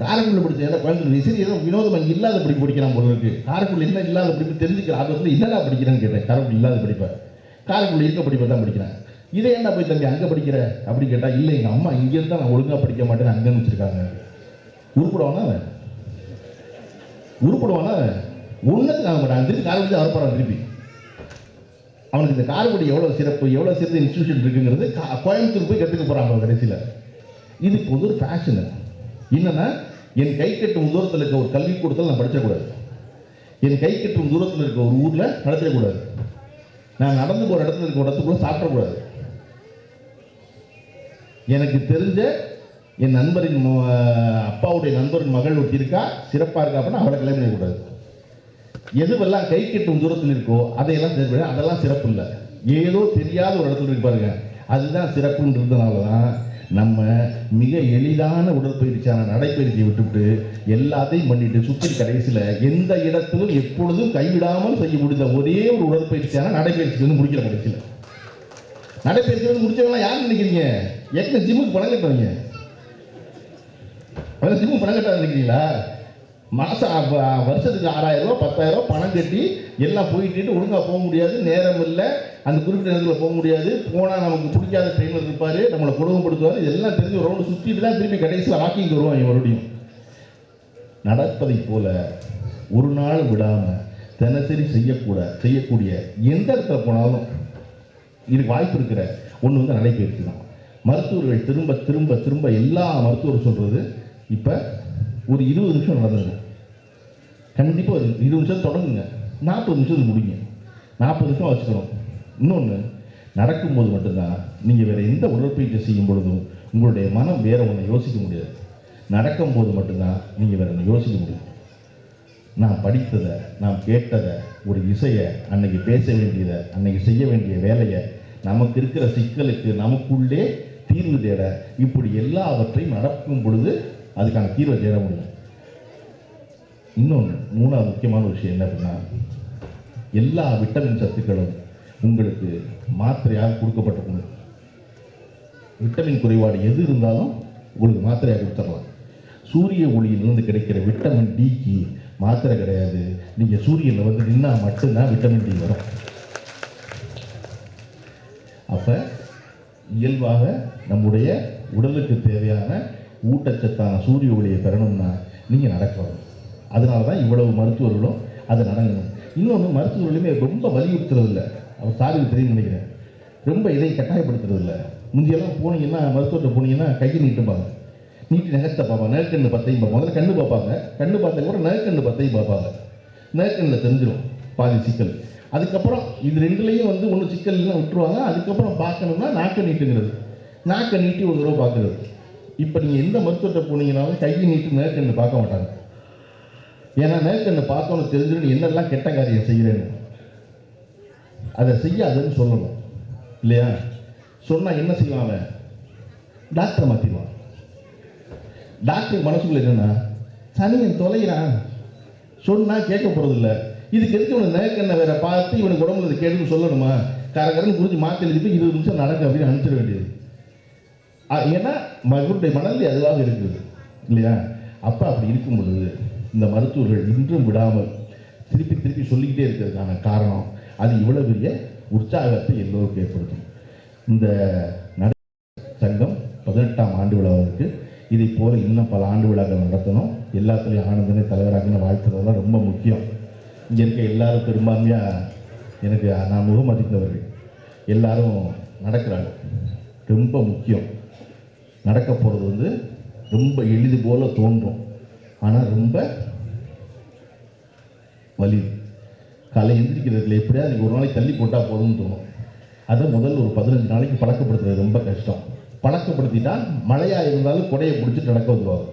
காரைக்குடியில் பிடிச்ச ஏன்னா கோயம்புத்தூர் சரி ஏதோ வினோதம் அங்கே இல்லாத படிப்பு படிக்கிறான் போல இருக்கு. காரைக்குடியில் என்ன இல்லாத படிப்பு தெரிஞ்சுக்கிற ஆர்வத்தில் என்னடா படிக்கிறேன்னு கேட்டேன். காரைக்குடி இல்லாத படிப்பேன் காரைக்குடியில் இருக்க படிப்பை தான் படிக்கிறேன். இதை என்ன போய் தம்பி அங்கே படிக்கிற? அப்படி கேட்டால் இல்லை எங்கள் அம்மா இங்கே இருந்தால் நான் ஒழுங்காக படிக்க மாட்டேன்னு அங்கே வச்சுருக்காங்க. உருப்பிடுவானா அவன்? உருப்படுவானா அவன்? ஒன்றுத்துக்கு ஆக மாட்டான். திருப்பி காரைக்குடி தான் திருப்பி. அவனுக்கு இந்த காரைக்குடி எவ்வளோ சிறப்பு எவ்வளோ சிறந்த இன்ஸ்டியூஷன் இருக்குங்கிறது கோயம்புத்தூர் போய் கற்றுக்க போகிறாங்க கடைசியில். இது பொது ஒரு ஃபேஷனு என்னென்னா என் கை கட்டும் தூரத்தில் இருக்க ஒரு கல்விக்கூடத்தில் நான் படிச்சக்கூடாது. என் கை கட்டும் தூரத்தில் இருக்க ஒரு ஊரில் நடத்திடக்கூடாது நான் நடந்து போகிற இடத்துல இருக்க ஒரு இடத்துக்குள்ள சாப்பிடக்கூடாது. எனக்கு தெரிஞ்ச என் நண்பரின் அப்பாவுடைய நண்பரின் மகள் ஒட்டி இருக்கா சிறப்பாக இருக்கா அப்படின்னா அவளை கல்யாணம் பண்ணக்கூடாது எதுவெல்லாம் கை கட்டும் தூரத்தில் இருக்கோ அதையெல்லாம் தெரிஞ்சு அதெல்லாம் சிறப்பு இல்லை. ஏதோ தெரியாத ஒரு இடத்துல இருப்பாருங்க அதுதான் சிறப்புன்றதுனால தான் நம்ம மிக எளிதான உடற்பயிற்சியான நடைப்பயிற்சியை விட்டுவிட்டு எல்லாத்தையும் பண்ணிட்டு சுற்றி கடைசியில் எந்த இடத்திலும் எப்பொழுதும் கைவிடாமல் செய்ய முடிந்த ஒரே ஒரு உடற்பயிற்சியான நடைப்பயிற்சி வந்து முடிக்கிற கடைசியில். நடைப்பயிற்சி வந்து முடிச்சவங்களாம் யார் நினைக்கிறீங்க? எத்தனை ஜிம்முக்கு பணம் கட்டுறீங்க ஜிம்முக்கு பணம் கட்டாது நினைக்கிறீங்களா? மாதம் வருஷத்துக்கு ஆறாயிரம் ரூபா பத்தாயிரம் ரூபா பணம் கட்டி எல்லாம் போயிட்டு ஒழுங்காக போக முடியாது நேரம் இல்லை அந்த குறிப்பிட்ட நேரத்தில் போக முடியாது. போனால் நமக்கு பிடிக்காத ட்ரெயினில் இருப்பார் நம்மளை கொடுமைப்படுத்துவார். இதெல்லாம் தெரிஞ்சு ஒரு ரவுண்டு சுற்றிட்டு தான் திருப்பி கடைசியில் வாக்கிங் வருவான் மறுபடியும். நடப்பதைப் போல ஒரு நாள் விடாமல் தினசரி செய்யக்கூட செய்யக்கூடிய எந்த இடத்துல போனாலும் இதுக்கு வாய்ப்பு இருக்கிற ஒன்று வந்து நடைபயிற்சி தான். மருத்துவர்கள் திரும்ப திரும்ப திரும்ப எல்லா மருத்துவரும் சொல்கிறது இப்போ ஒரு இருபது நிமிஷம் நடந்துங்க கண்டிப்பாக ஒரு இருபது நிமிஷம் தொடங்குங்க. நாற்பது நிமிஷத்துக்கு முடிங்க. நாற்பது நிமிஷம் வச்சுக்கணும். இன்னொன்று நடக்கும்போது மட்டும்தான் நீங்கள் வேறு எந்த உடற்பயிற்சி செய்யும் பொழுதும் உங்களுடைய மனம் வேற ஒன்றை யோசிக்க முடியாது. நடக்கும்போது மட்டும்தான் நீங்கள் வேற ஒன்று யோசிக்க முடியும். நான் படித்ததை நான் கேட்டதை ஒரு இசையை அன்னைக்கு பேச வேண்டியதை அன்னைக்கு செய்ய வேண்டிய வேலையை நமக்கு இருக்கிற சிக்கலுக்கு நமக்குள்ளே தீர்வு தேட இப்படி எல்லாவற்றையும் நடக்கும் பொழுது அதுக்கான தீர்வை தேட முடியும் இன்னொன்று மூணாவது முக்கியமான விஷயம் என்ன அப்படின்னா எல்லா விட்டமின் சத்துக்களும் உங்களுக்கு மாத்திரையாக கொடுக்கப்பட்டிருக்கணும் விட்டமின் குறைபாடு எது இருந்தாலும் உங்களுக்கு மாத்திரையாக கொடுத்துடலாம். சூரிய ஒளியிலிருந்து கிடைக்கிற விட்டமின் டிக்கு மாத்திரை கிடையாது. நீங்கள் சூரியனில் வந்து நின்னால் மட்டும்தான் விட்டமின் டி வரும். அப்போ இயல்பாக நம்முடைய உடலுக்கு தேவையான ஊட்டச்சத்தான சூரிய ஒளியை பெறணும்னா நீங்கள் நடக்கணும். அதனால தான் இவ்வளவு மருத்துவர்களும் அதை நடங்கணும். இன்னொன்று மருத்துவர்களுமே ரொம்ப வலியுறுத்துறதில்லை. அவர் சாருக்கு தெரியும் நினைக்கிறேன். ரொம்ப இதை கட்டாயப்படுத்துறதில்லை. முந்தியெல்லாம் போனீங்கன்னா மருத்துவர்கிட்ட போனீங்கன்னா கையை நீட்டுப்பாங்க நீட்டி நகத்தை பார்ப்பாங்க. நேர்கண்ணு பத்தையும் பார்ப்பாங்க. முதல்ல கண்ணு பார்ப்பாங்க. கண்ணு பார்த்த கூட நேர்கண்ணு பத்தையும் பார்ப்பாங்க. நேர்கண்ணில் தெரிஞ்சிடும் பாதி சிக்கல். அதுக்கப்புறம் இது ரெண்டுலேயும் வந்து ஒன்று சிக்கல் இல்லைன்னா விட்டுருவாங்க. அதுக்கப்புறம் பார்க்கணும்னா நாக்கை நீட்டுங்கிறது. நாக்கை நீட்டி ஒரு தடவை பார்க்குறது. இப்போ நீங்கள் எந்த மருத்துவத்தை போனீங்கனாலும் கையை நீட்டு நேர்கண்ணு பார்க்க மாட்டாங்க. ஏன்னா நேர்கண்ணு பார்த்தோன்னு தெரிஞ்சிடும் நீ என்னெல்லாம் கெட்ட காரியம் செய்கிறேன்னு அதை செய்யாதுன்னு சொல்லணும். இல்லையா? சொன்னால் என்ன செய்வான் அவன்? டாக்டரை மாற்றிடுவான் டாக்டர் மனசுக்குள்ள என்னன்னா சனியன் தொலைகிறான். சொன்னால் கேட்க போகிறதில்ல இதுக்கு எதுக்கு இவனை நேர்கண்ணை வேற பார்த்து இவனுக்கு உடம்புல கேட்டுன்னு சொல்லணுமா? கரகரன்னு குறித்து மாற்றி எழுதிட்டு இருபது நிமிஷம் நடக்க அப்படின்னு அனுப்பிச்சிட வேண்டியது. ஏன்னா மகளுடைய மனநிலை அதுவாக இருக்குது இல்லையா? அப்போ அப்படி இருக்கும் பொழுது இந்த மருத்துவர்கள் இன்றும் விடாமல் திருப்பி திருப்பி சொல்லிக்கிட்டே இருக்கிறதுக்கான காரணம் அது இவ்வளோ பெரிய உற்சாகத்தை எல்லோருக்கும் ஏற்படுத்தும். இந்த நட சங்கம் பதினெட்டாம் ஆண்டு விழாவிற்கு இதை போல இன்னும் பல ஆண்டு விழாக்கள் நடத்தணும். எல்லாத்துலேயும் ஆனந்தனை தலைவராகன்னு வாழ்த்துறதுலாம் ரொம்ப முக்கியம். இங்கே இருக்க எல்லாரும் பெரும்பான்மையாக எனக்கு நான் முகமதித்தவர்கள் எல்லாரும் நடக்கிறாங்க. ரொம்ப முக்கியம். நடக்க போகிறது வந்து ரொம்ப எளிது போல தோன்றும். ஆனால் ரொம்ப வலி. காலை எந்திரிக்கிறதுல எப்படியா நீங்கள் ஒரு நாளைக்கு தள்ளி போட்டால் போதும்னு தோணும். அதை முதல் ஒரு பதினஞ்சு நாளைக்கு பழக்கப்படுத்துறது ரொம்ப கஷ்டம். பழக்கப்படுத்திட்டா மழையாக இருந்தாலும் கொடையை பிடிச்சிட்டு நடக்க வந்துடுவாங்க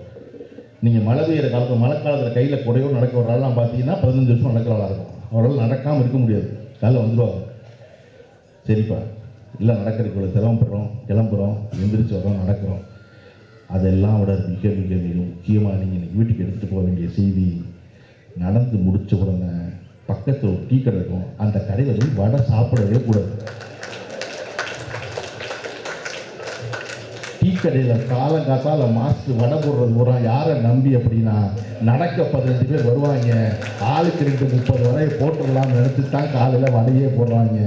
நீங்கள் மழை பெய்கிற காலத்தில் மழை காலத்தில் கையில் கொடையோ நடக்க ஒரு ஆள்லாம் பார்த்தீங்கன்னா பதினஞ்சு வருஷம் நடக்கிறவளாக இருக்கும். அவரால் நடக்காமல் இருக்க முடியாது. காலைல வந்துடுவாங்க சரிப்பா. இல்லை நடக்கிறதுக்குள்ள இவ்வளோ சிரமப்படுறோம் கிளம்புறோம் எந்திரிச்சு வரோம் நடக்கிறோம். அதெல்லாம் விட மிக மிக மிக முக்கியமாக நீங்கள் வீட்டுக்கு எடுத்துகிட்டு போக வேண்டிய செய்தி. நடந்து முடித்த உடனே பக்கத்தில் ஒரு டீ கடை இருக்கும். அந்த கடையில் போய் வடை சாப்பிடவே கூடாது. டீ கடையில் காலங்காத்தால மாஸ்டர் வடை போடுறது பூரா யாரை நம்பி அப்படின்னா நடக்க பதினஞ்சு பேர் வருவாங்க. ஆளுக்கு ரெண்டு முப்பது வரையை போட்டுடலாம்னு நினச்சிட்டு தான் காலையில் வடையே போடுறாங்க.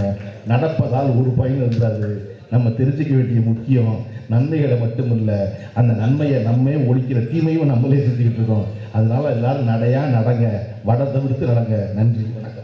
நடப்பதால் ஒரு பயன் இருந்தாது. நம்ம தெரிஞ்சுக்க வேண்டிய முக்கியம் நன்மைகளை மட்டுமில்லை அந்த நன்மையை நம்மே ஒழிக்கிற தீமையும் நம்மளே செஞ்சுக்கிட்டு இருக்கோம். அதனால எல்லாரும் நடையா நடங்க வட தவிர்த்து நடங்க. நன்றி வணக்கம்.